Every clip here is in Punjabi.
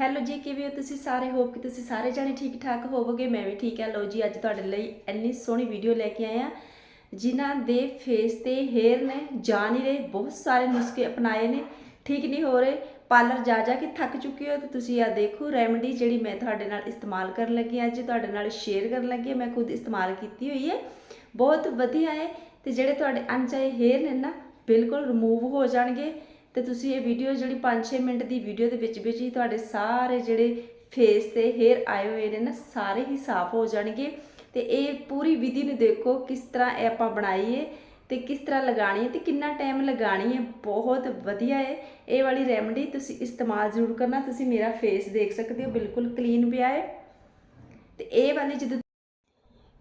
ਹੈਲੋ ਜੀ, ਕਿਵੇਂ ਹੋ ਤੁਸੀਂ ਸਾਰੇ? ਹੋਪ ਕਿ ਤੁਸੀਂ ਸਾਰੇ ਜਾਣੇ ਠੀਕ ਠਾਕ ਹੋਵੋਗੇ। ਮੈਂ ਵੀ ਠੀਕ ਹਾਂ। ਲਓ ਜੀ, ਅੱਜ ਤੁਹਾਡੇ ਲਈ ਇੰਨੀ ਸੋਹਣੀ ਵੀਡੀਓ ਲੈ ਕੇ ਆਏ ਆ ਜਿਨ੍ਹਾਂ ਦੇ ਫੇਸ ਤੇ ਹੇਅਰ ਨੇ, ਜਾ ਨਹੀਂ ਰਹੇ। ਬਹੁਤ ਸਾਰੇ ਨੁਸਖੇ ਅਪਣਾਏ ਨੇ। ਠੀਕ ਨਹੀਂ ਹੋ ਰਹੇ। ਪਾਰਲਰ ਜਾ ਜਾ ਕੇ ਥੱਕ ਚੁੱਕੇ ਹੋ ਤੇ ਤੁਸੀਂ ਆ ਦੇਖੋ ਰੈਮਡੀ ਜਿਹੜੀ ਮੈਂ ਤੁਹਾਡੇ ਨਾਲ ਇਸਤੇਮਾਲ ਕਰਨ ਲੱਗੀ ਹਾਂ। ਅੱਜ ਤੁਹਾਡੇ ਨਾਲ ਸ਼ੇਅਰ ਕਰਨ ਲੱਗੀ ਮੈਂ ਖੁਦ ਇਸਤੇਮਾਲ ਕੀਤੀ ਹੋਈ ਹੈ। ਬਹੁਤ ਵਧੀਆ ਹੈ ਤੇ ਜਿਹੜੇ ਤੁਹਾਡੇ ਅਣਚਾਹੇ ਹੇਅਰ ਨੇ ਨਾ, ਬਿਲਕੁਲ ਰਿਮੂਵ ਹੋ ਜਾਣਗੇ। ਤੇ ਤੁਸੀਂ ਇਹ ਵੀਡੀਓ ਜਿਹੜੀ 5-6 ਮਿੰਟ ਦੀ ਵੀਡੀਓ ਦੇ ਵਿੱਚ ਵਿੱਚ ਹੀ ਤੁਹਾਡੇ ਸਾਰੇ ਜਿਹੜੇ ਫੇਸ ਤੇ ਹੇਅਰ ਆਏ ਹੋਏ ਨੇ ਨਾ, ਸਾਰੇ ਹੀ ਸਾਫ਼ ਹੋ ਜਾਣਗੇ। ਤੇ ਇਹ ਪੂਰੀ ਵਿਧੀ ਨੂੰ ਦੇਖੋ ਕਿਸ ਤਰ੍ਹਾਂ ਇਹ ਆਪਾਂ ਬਣਾਈ ਹੈ ਤੇ ਕਿਸ ਤਰ੍ਹਾਂ ਲਗਾਣੀ ਹੈ ਤੇ ਕਿੰਨਾ ਟਾਈਮ ਲਗਾਣੀ ਹੈ, ਬਹੁਤ ਵਧੀਆ ਹੈ। ਇਹ ਵਾਲੀ ਰੈਮਡੀ ਤੁਸੀਂ ਇਸਤੇਮਾਲ ਜ਼ਰੂਰ ਕਰਨਾ, ਤੁਸੀਂ ਮੇਰਾ ਫੇਸ ਦੇਖ ਸਕਦੇ ਹੋ, ਬਿਲਕੁਲ ਕਲੀਨ ਪਿਆ ਹੈ। ਤੇ ਇਹ ਵਾਲੀ ਜਦੋਂ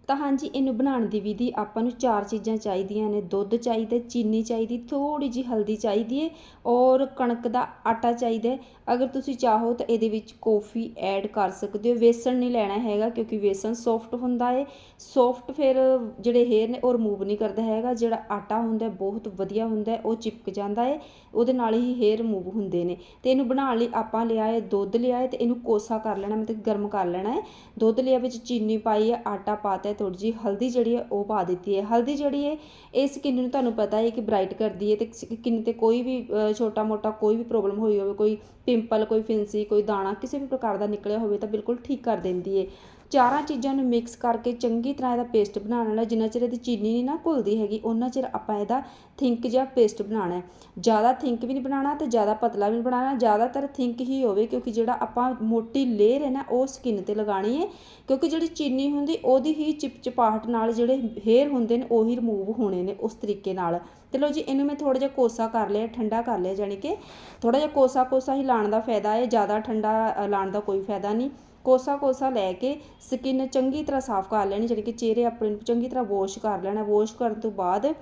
ਤਾਂ ਹਾਂਜੀ, ਇਹਨੂੰ ਬਣਾਉਣ ਦੀ ਵਿਧੀ ਆਪਾਂ ਨੂੰ ਚਾਰ ਚੀਜ਼ਾਂ ਚਾਹੀਦੀਆਂ ਨੇ। ਦੁੱਧ ਚਾਹੀਦਾ ਚੀਨੀ ਚਾਹੀਦੀ ਥੋੜੀ ਜੀ ਹਲਦੀ ਚਾਹੀਦੀ ਹੈ ਔਰ ਕਣਕ ਦਾ ਆਟਾ ਚਾਹੀਦਾ ਅਗਰ ਤੁਸੀਂ ਚਾਹੋ ਤਾਂ ਇਹਦੇ ਵਿੱਚ ਕੌਫੀ ਐਡ ਕਰ ਸਕਦੇ ਹੋ। ਵੇਸਣ ਨਹੀਂ ਲੈਣਾ ਹੈਗਾ ਕਿਉਂਕਿ ਵੇਸਣ ਸੌਫਟ ਹੁੰਦਾ ਹੈ। ਸੌਫਟ ਫਿਰ ਜਿਹੜੇ ਹੇਅਰ ਨੇ ਉਹ ਰਿਮੂਵ ਨਹੀਂ ਕਰਦਾ ਹੈਗਾ। ਜਿਹੜਾ ਆਟਾ ਹੁੰਦਾ ਬਹੁਤ ਵਧੀਆ ਹੁੰਦਾ ਉਹ ਚਿਪਕ ਜਾਂਦਾ ਹੈ। ਉਹਦੇ ਨਾਲ ਹੀ ਹੇਅਰ ਰਿਮੂਵ ਹੁੰਦੇ ਨੇ। ਤੇ ਇਹਨੂੰ ਬਣਾਉਣ ਲਈ ਆਪਾਂ ਲਿਆ ਹੈ ਦੁੱਧ, ਲਿਆ ਹੈ ਤੇ ਇਹਨੂੰ ਕੋਸਾ ਕਰ ਲੈਣਾ, ਮਤਲਬ ਗਰਮ ਕਰ ਲੈਣਾ ਹੈ। ਦੁੱਧ ਲਿਆ ਵਿੱਚ ਚੀਨੀ ਪਾਈ ਹੈ, ਆਟਾ ਪਾਤਾ ਥੋੜੀ ਜੀ, ਹਲਦੀ ਜਿਹੜੀ ਹੈ ਉਹ ਪਾ ਦਿੱਤੀ ਹੈ। ਹਲਦੀ ਜਿਹੜੀ ਹੈ, ਇਹ ਸਕਿਨ ਨੂੰ ਤੁਹਾਨੂੰ ਪਤਾ ਹੈ ਕਿ ਬ੍ਰਾਈਟ ਕਰਦੀ ਹੈ ਤੇ ਸਕਿਨ ਤੇ ਕੋਈ ਵੀ ਛੋਟਾ ਮੋਟਾ ਕੋਈ ਵੀ ਪ੍ਰੋਬਲਮ ਹੋਈ ਹੋਵੇ, ਕੋਈ ਪਿੰਪਲ ਕੋਈ ਫਿੰਸੀ, ਕੋਈ ਦਾਣਾ, ਕਿਸੇ ਵੀ ਪ੍ਰਕਾਰ ਦਾ ਨਿਕਲਿਆ ਹੋਵੇ ਤਾਂ ਬਿਲਕੁਲ ਠੀਕ ਕਰ ਦਿੰਦੀ ਹੈ। ਚਾਰਾਂ ਚੀਜ਼ਾਂ ਨੂੰ ਮਿਕਸ ਕਰਕੇ ਚੰਗੀ ਤਰ੍ਹਾਂ ਇਹਦਾ ਪੇਸਟ ਬਣਾਉਣਾ ਹੈ ਜਿੰਨਾ ਚਿਰ ਇਹਦੀ ਚੀਨੀ ਨਹੀਂ ਨਾ ਘੁਲਦੀ ਹੈਗੀ ਉਹਨਾਂ ਚਿਰ ਆਪਾਂ ਇਹਦਾ ਥਿੰਕ ਜਿਹਾ ਪੇਸਟ ਬਣਾਉਣਾ ਹੈ। ਜ਼ਿਆਦਾ ਥਿੰਕ ਵੀ ਨਹੀਂ ਬਣਾਉਣਾ ਤੇ ਜ਼ਿਆਦਾ ਪਤਲਾ ਵੀ ਨਹੀਂ ਬਣਾਉਣਾ, ਜ਼ਿਆਦਾਤਰ ਥਿੰਕ ਹੀ ਹੋਵੇ, ਕਿਉਂਕਿ ਜਿਹੜਾ ਆਪਾਂ ਮੋਟੀ ਲੇਅਰ ਹੈ ਨਾ, ਉਹ ਸਕਿਨ ਤੇ ਲਗਾਣੀ ਹੈ, ਕਿਉਂਕਿ ਜਿਹੜੀ ਚੀਨੀ ਹੁੰਦੀ, ਉਹਦੀ ਹੀ ਚਿਪਚਿਪਾਹਟ ਨਾਲ ਜਿਹੜੇ ਹੇਅਰ ਹੁੰਦੇ ਨੇ, ਉਹੀ ਰਿਮੂਵ ਹੋਣੇ ਨੇ ਉਸ ਤਰੀਕੇ ਨਾਲ। ਤੇ ਲੋ ਜੀ, ਇਹਨੂੰ ਮੈਂ ਥੋੜਾ ਜਿਹਾ ਕੋਸਾ ਕਰ ਲਿਆ, ਠੰਡਾ ਕਰ ਲਿਆ ਜਾਨੀ ਕਿ ਥੋੜਾ ਜਿਹਾ ਕੋਸਾ ਕੋਸਾ ਹੀ ਲਾਣ ਦਾ ਫਾਇਦਾ ਹੈ, ਜ਼ਿਆਦਾ ਠੰਡਾ ਲਾਣ ਦਾ ਕੋਈ ਫਾਇਦਾ ਨਹੀਂ। ਕੋਸਾ ਕੋਸਾ ਲੈ ਕੇ ਸਕਿਨ ਚੰਗੀ ਤਰ੍ਹਾਂ ਸਾਫ਼ ਕਰ ਲੈਣੀ ਜਿਹੜੀ ਕਿ ਚਿਹਰੇ ਆਪਣੇ ਨੂੰ ਚੰਗੀ ਤਰ੍ਹਾਂ ਵਾਸ਼ ਕਰ ਲੈਣਾ ਵਾਸ਼ ਕਰਨ ਤੋਂ ਬਾਅਦ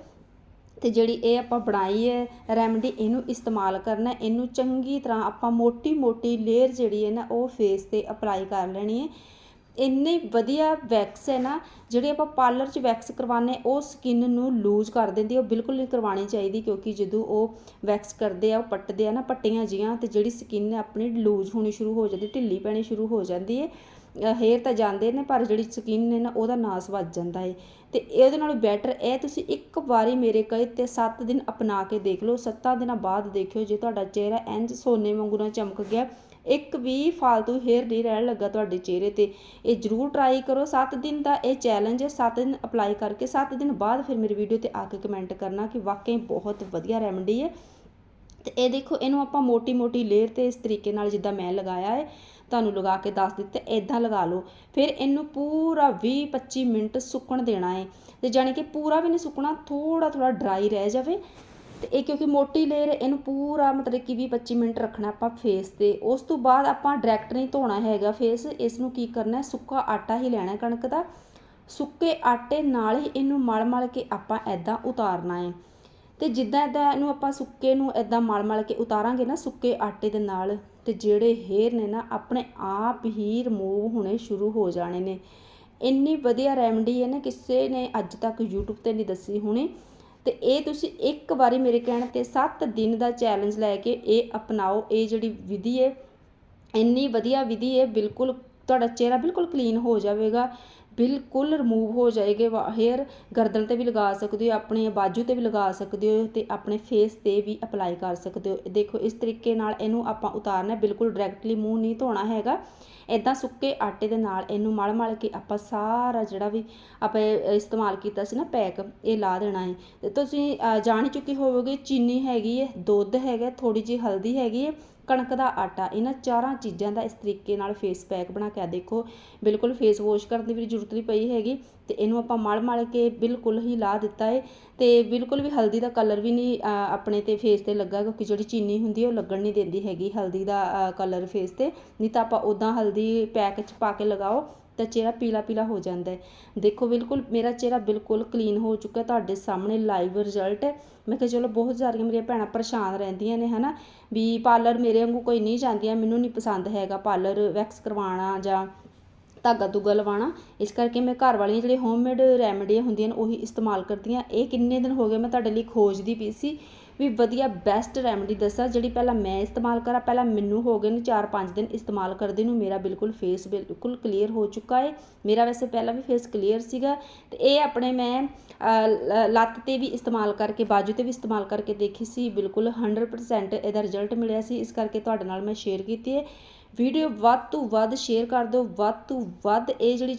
ਤੇ ਜਿਹੜੀ ਇਹ ਆਪਾਂ ਬਣਾਈ ਹੈ ਰੈਮਡੀ ਇਹਨੂੰ ਇਸਤੇਮਾਲ ਕਰਨਾ, ਇਹਨੂੰ ਚੰਗੀ ਤਰ੍ਹਾਂ ਆਪਾਂ ਮੋਟੀ ਮੋਟੀ ਲੇਅਰ ਜਿਹੜੀ ਹੈ ਨਾ, ਉਹ ਫੇਸ ਤੇ ਅਪਲਾਈ ਕਰ ਲੈਣੀ ਹੈ। ਇੰਨੀ ਵਧੀਆ ਵੈਕਸ ਹੈ ਨਾ, ਜਿਹੜੀ ਆਪਾਂ ਪਾਰਲਰ 'ਚ ਵੈਕਸ ਕਰਵਾਉਂਦੇ ਉਹ ਸਕਿਨ ਨੂੰ ਲੂਜ਼ ਕਰ ਦਿੰਦੀ ਉਹ ਬਿਲਕੁਲ ਨਹੀਂ ਕਰਵਾਉਣੀ ਚਾਹੀਦੀ ਕਿਉਂਕਿ ਜਦੋਂ ਉਹ ਵੈਕਸ ਕਰਦੇ ਆ, ਉਹ ਪੱਟਦੇ ਆ ਨਾ, ਪੱਟੀਆਂ ਜੀਆਂ ਅਤੇ ਜਿਹੜੀ ਸਕਿਨ ਆਪਣੀ ਲੂਜ਼ ਹੋਣੀ ਸ਼ੁਰੂ ਹੋ ਜਾਂਦੀ, ਢਿੱਲੀ ਪੈਣੀ ਸ਼ੁਰੂ ਹੋ ਜਾਂਦੀ ਹੈ। ਹੇਅਰ ਤਾਂ ਜਾਂਦੇ ਨੇ, ਪਰ ਜਿਹੜੀ ਸਕਿਨ ਨੇ ਨਾ, ਉਹਦਾ ਨਾਸ ਵੱਜ ਜਾਂਦਾ ਹੈ ਤੇ ਇਹਦੇ ਨਾਲੋਂ ਬੈਟਰ ਇਹ ਤੁਸੀਂ ਇੱਕ ਵਾਰੀ ਮੇਰੇ ਕਹੇ ਤੇ 7 ਦਿਨ ਅਪਣਾ ਕੇ ਦੇਖ ਲਓ। 7 ਦਿਨਾਂ ਬਾਅਦ ਦੇਖਿਓ ਜੇ ਤੁਹਾਡਾ ਚਿਹਰਾ ਇੰਜ ਸੋਨੇ ਵਾਂਗੂ ਨਾ ਚਮਕ ਗਿਆ। ਇੱਕ ਵੀ ਫालतू ਹੇਅਰ ਨਹੀਂ ਰਹਿਣ ਲੱਗਾ ਤੁਹਾਡੇ ਚਿਹਰੇ ਤੇ। ਇਹ ਜਰੂਰ ਟਰਾਈ ਕਰੋ। 7 ਦਿਨ ਦਾ ਇਹ ਚੈਲੰਜ ਹੈ। 7 ਦਿਨ ਅਪਲਾਈ ਕਰਕੇ 7 ਦਿਨ ਬਾਅਦ ਫਿਰ ਮੇਰੀ ਵੀਡੀਓ ਤੇ ਆ ਕੇ ਕਮੈਂਟ ਕਰਨਾ ਕਿ ਵਾਕਈ ਬਹੁਤ ਵਧੀਆ ਰੈਮਡੀ ਹੈ। ਤੇ ਇਹ ਦੇਖੋ, ਇਹਨੂੰ ਆਪਾਂ ਮੋਟੀ ਮੋਟੀ ਲੇਅਰ ਤੇ ਇਸ ਤਰੀਕੇ ਨਾਲ ਜਿੱਦਾਂ ਮੈਂ ਲਗਾਇਆ ਹੈ। ਤੁਹਾਨੂੰ ਲਗਾ ਕੇ ਦੱਸ ਦਿੱਤੇ ਇਦਾਂ ਲਗਾ ਲਓ। ਫਿਰ ਇਹਨੂੰ ਪੂਰਾ 20-25 ਮਿੰਟ ਸੁੱਕਣ ਦੇਣਾ ਹੈ ਤੇ ਜਾਨੀ ਕਿ ਪੂਰਾ ਵੀ ਨਹੀਂ ਸੁੱਕਣਾ ਥੋੜਾ ਥੋੜਾ ਡਰਾਈ ਰਹਿ ਜਾਵੇ। ਤੇ ਇਹ ਕਿਉਂਕਿ ਮੋਟੀ ਲੇਅਰ, ਇਹਨੂੰ ਪੂਰਾ ਮਤਲਬ ਕਿ 20-25 ਮਿੰਟ ਰੱਖਣਾ ਆਪਾਂ ਫੇਸ ਤੇ। ਉਸ ਤੋਂ ਬਾਅਦ ਆਪਾਂ ਡਾਇਰੈਕਟ ਨਹੀਂ ਧੋਣਾ ਹੈਗਾ ਫੇਸ ਇਸ ਨੂੰ ਕੀ ਕਰਨਾ ਹੈ ਸੁੱਕਾ ਆਟਾ ਹੀ ਲੈਣਾ ਕਣਕ ਦਾ। ਸੁੱਕੇ ਆਟੇ ਨਾਲ ਹੀ ਇਹਨੂੰ ਮਲ-ਮਲ ਕੇ ਆਪਾਂ ਐਦਾਂ ਉਤਾਰਨਾ ਹੈ ਅਤੇ ਜਿੱਦਾਂ ਇੱਦਾਂ ਇਹਨੂੰ ਆਪਾਂ ਸੁੱਕੇ ਨੂੰ ਇੱਦਾਂ ਮਲ-ਮਲ ਕੇ ਉਤਾਰਾਂਗੇ ਨਾ ਸੁੱਕੇ ਆਟੇ ਦੇ ਨਾਲ ਅਤੇ ਜਿਹੜੇ ਹੇਅਰ ਨੇ ਨਾ ਆਪਣੇ ਆਪ ਹੀ ਰਿਮੂਵ ਹੋਣੇ ਸ਼ੁਰੂ ਹੋ ਜਾਣੇ ਨੇ। ਇੰਨੀ ਵਧੀਆ ਰੈਮਡੀ ਹੈ ਨਾ, ਕਿਸੇ ਨੇ ਅੱਜ ਤੱਕ YouTube ਤੇ ਨਹੀਂ ਦੱਸੀ ਹੋਣੀ। ਤੇ ਇਹ ਤੁਸੀਂ ਇੱਕ ਵਾਰੀ ਮੇਰੇ ਕਹਿਣ ਤੇ 7 ਦਿਨ ਦਾ ਚੈਲੰਜ ਲੈ ਕੇ ਇਹ ਅਪਣਾਓ। ਇਹ ਜਿਹੜੀ ਵਿਧੀ ਹੈ, ਇੰਨੀ ਵਧੀਆ ਵਿਧੀ ਹੈ, ਬਿਲਕੁਲ ਤੁਹਾਡਾ ਚਿਹਰਾ ਬਿਲਕੁਲ ਕਲੀਨ ਹੋ ਜਾਵੇਗਾ। ਬਿਲਕੁਲ ਰਿਮੂਵ ਹੋ ਜਾਏਗੇ ਹੇਅਰ ਗਰਦਨ ਤੇ ਵੀ ਲਗਾ ਸਕਦੇ ਹੋ, ਆਪਣੇ ਬਾਜੂ ਤੇ ਵੀ ਲਗਾ ਸਕਦੇ ਹੋ ਤੇ ਆਪਣੇ ਫੇਸ ਤੇ ਵੀ ਅਪਲਾਈ ਕਰ ਸਕਦੇ ਹੋ। ਦੇਖੋ, ਇਸ ਤਰੀਕੇ ਨਾਲ ਇਹਨੂੰ ਆਪਾਂ ਉਤਾਰਨਾ ਬਿਲਕੁਲ ਡਾਇਰੈਕਟਲੀ ਮੂੰਹ ਨਹੀਂ ਧੋਣਾ ਹੈਗਾ। ਇਦਾਂ ਸੁੱਕੇ ਆਟੇ ਦੇ ਨਾਲ ਇਹਨੂੰ ਮਲ ਮਲ ਕੇ ਆਪਾਂ ਸਾਰਾ ਜਿਹੜਾ ਵੀ ਆਪਾਂ ਇਸਤੇਮਾਲ ਕੀਤਾ ਸੀ ਨਾ ਪੈਕ, ਇਹ ਲਾ ਦੇਣਾ ਹੈ। ਤੇ ਤੁਸੀਂ ਜਾਣ ਚੁੱਕੇ ਹੋਵੋਗੇ, ਚੀਨੀ ਹੈਗੀ ਹੈ, ਦੁੱਧ ਹੈਗਾ ਥੋੜੀ ਜਿਹੀ ਹਲਦੀ ਹੈਗੀ ਹੈ, ਕਣਕ ਦਾ ਆਟਾ, ਇਹਨਾਂ ਚਾਰਾਂ ਚੀਜ਼ਾਂ ਦਾ ਇਸ ਤਰੀਕੇ ਨਾਲ ਫੇਸ ਪੈਕ ਬਣਾ ਕੇ ਦੇਖੋ। ਬਿਲਕੁਲ ਫੇਸ ਵਾਸ਼ ਕਰਨ ਦੀ ਵੀ ਜ਼ਰੂਰਤ ਨਹੀਂ ਪਈ ਹੈਗੀ ਤੇ ਇਹਨੂੰ ਆਪਾਂ ਮਲ ਮਲ ਕੇ ਬਿਲਕੁਲ ਹੀ ਲਾ ਦਿੱਤਾ ਹੈ ਤੇ ਬਿਲਕੁਲ ਵੀ ਹਲਦੀ ਦਾ ਕਲਰ ਵੀ ਨਹੀਂ ਆਪਣੇ ਤੇ ਫੇਸ ਤੇ ਲੱਗਾ ਕਿਉਂਕਿ ਜਿਹੜੀ ਚੀਨੀ ਹੁੰਦੀ ਹੈ ਉਹ ਲੱਗਣ ਨਹੀਂ ਦਿੰਦੀ ਹੈਗੀ ਹਲਦੀ ਦਾ ਕਲਰ ਫੇਸ ਤੇ। ਨਹੀਂ ਤਾਂ ਆਪਾਂ ਉਦਾਂ ਹਲਦੀ ਪੈਕ 'ਚ ਪਾ ਕੇ ਲਗਾਓ ਤਾਂ ਚਿਹਰਾ ਪੀਲਾ ਪੀਲਾ ਹੋ ਜਾਂਦਾ ਹੈ ਦੇਖੋ ਬਿਲਕੁਲ ਮੇਰਾ ਚਿਹਰਾ ਬਿਲਕੁਲ ਕਲੀਨ ਹੋ ਚੁੱਕਾ ਤੁਹਾਡੇ ਸਾਹਮਣੇ ਲਾਈਵ ਰਿਜ਼ਲਟ ਹੈ। ਮੈਂ ਕਿਹਾ ਚਲੋ ਬਹੁਤ ਸਾਰੀਆਂ ਮੇਰੀਆਂ ਭੈਣਾਂ ਪਰੇਸ਼ਾਨ ਰਹਿੰਦੀਆਂ ਨੇ, ਹਨਾ? ਵੀ ਪਾਰਲਰ ਮੇਰੇ ਵਾਂਗੂ ਕੋਈ ਨਹੀਂ ਜਾਂਦੀਆਂ, ਮੈਨੂੰ ਨਹੀਂ ਪਸੰਦ ਹੈਗਾ ਪਾਰਲਰ ਵੈਕਸ ਕਰਵਾਉਣਾ ਜਾਂ ਧਾਗਾ ਧੁਗਾ ਲਵਾਉਣਾ। ਇਸ ਕਰਕੇ ਮੈਂ ਘਰ ਵਾਲੀਆਂ ਜਿਹੜੇ ਹੋਮਮੇਡ ਰੈਮਡੀਆਂ ਹੁੰਦੀਆਂ ਨੇ, ਉਹੀ ਇਸਤੇਮਾਲ ਕਰਦੀ ਹਾਂ। ਇਹ ਕਿੰਨੇ ਦਿਨ ਹੋ ਗਏ ਮੈਂ ਤੁਹਾਡੇ ਲਈ ਖੋਜਦੀ ਪਈ ਸੀ ਵੀ ਵਧੀਆ ਬੈਸਟ ਰੈਮਡੀ ਦੱਸਾਂ, ਜਿਹੜੀ ਪਹਿਲਾਂ ਮੈਂ ਇਸਤੇਮਾਲ ਕਰਾਂ, ਪਹਿਲਾਂ ਮੈਨੂੰ ਹੋ ਗਏ ਨੇ 4-5 ਦਿਨ ਇਸਤੇਮਾਲ ਕਰਦੇ ਨੂੰ, ਮੇਰਾ ਬਿਲਕੁਲ ਫੇਸ ਬਿਲਕੁਲ ਕਲੀਅਰ ਹੋ ਚੁੱਕਾ ਹੈ ਮੇਰਾ ਵੈਸੇ ਪਹਿਲਾਂ ਵੀ ਫੇਸ ਕਲੀਅਰ ਸੀਗਾ ਤੇ ਇਹ ਆਪਣੇ ਮੈਂ ਲ- ਲੱਤ ਤੇ ਵੀ ਇਸਤੇਮਾਲ ਕਰਕੇ, ਬਾਜੂ ਤੇ ਵੀ ਇਸਤੇਮਾਲ ਕਰਕੇ ਦੇਖੀ ਸੀ, ਬਿਲਕੁਲ 100% ਇਹਦਾ ਰਿਜ਼ਲਟ ਮਿਲਿਆ ਸੀ। ਇਸ ਕਰਕੇ ਤੁਹਾਡੇ ਨਾਲ ਮੈਂ ਸ਼ੇਅਰ ਕੀਤੀ ਹੈ ਵੀਡੀਓ ਵੱਧ ਤੋਂ ਵੱਧ ਸ਼ੇਅਰ ਕਰ ਦਿਓ, ਵੱਧ ਤੋਂ ਵੱਧ ਇਹ ਜਿਹੜੀ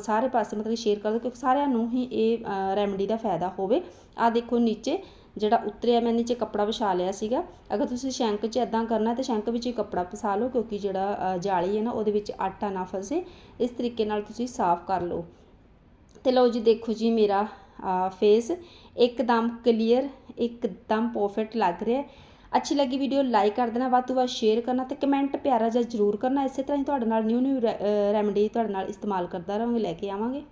ਸਾਰੇ ਪਾਸੇ ਮਤਲਬ ਸ਼ੇਅਰ ਕਰ ਦਿਓ, ਕਿਉਂਕਿ ਸਾਰਿਆਂ ਨੂੰ ਹੀ ਇਹ ਰੈਮਡੀ ਦਾ ਫਾਇਦਾ ਹੋਵੇ। ਆ ਦੇਖੋ ਨੀਚੇ ਜਿਹੜਾ ਉਤਰਿਆ, ਮੈਂ ਨੀਚੇ ਕੱਪੜਾ ਵਿਛਾ ਲਿਆ ਸੀਗਾ। ਅਗਰ ਤੁਸੀਂ ਸ਼ੈਂਕ 'ਚ ਇਦਾਂ ਕਰਨਾ ਤਾਂ ਸ਼ੈਂਕ ਵਿੱਚ ਹੀ ਕੱਪੜਾ ਪਸਾ ਲਓ, ਕਿਉਂਕਿ ਜਿਹੜਾ ਜਾਲੀ ਹੈ ਨਾ, ਉਹਦੇ ਵਿੱਚ ਆਟਾ ਨਾ ਫਸੇ। ਇਸ ਤਰੀਕੇ ਨਾਲ ਤੁਸੀਂ ਸਾਫ਼ ਕਰ ਲਓ। ਤੇ ਲਓ ਜੀ, ਦੇਖੋ ਜੀ ਮੇਰਾ ਫੇਸ ਇੱਕਦਮ ਕਲੀਅਰ ਇੱਕਦਮ ਪਰਫੈਕਟ ਲੱਗ ਰਿਹਾ ਅੱਛੀ ਲੱਗੀ ਵੀਡੀਓ ਲਾਈਕ ਕਰ ਦੇਣਾ, ਵੱਧ ਤੋਂ ਵੱਧ ਸ਼ੇਅਰ ਕਰਨਾ ਤੇ ਕਮੈਂਟ ਪਿਆਰਾ ਜਿਹਾ ਜ਼ਰੂਰ ਕਰਨਾ। ਇਸੇ ਤਰ੍ਹਾਂ ਹੀ ਤੁਹਾਡੇ ਨਾਲ ਨਿਊ ਨਿਊ ਰੈਮਡੀ ਤੁਹਾਡੇ ਨਾਲ ਇਸਤੇਮਾਲ ਕਰਦਾ ਰਹਾਂਗੇ, ਲੈ ਕੇ ਆਵਾਂਗੇ।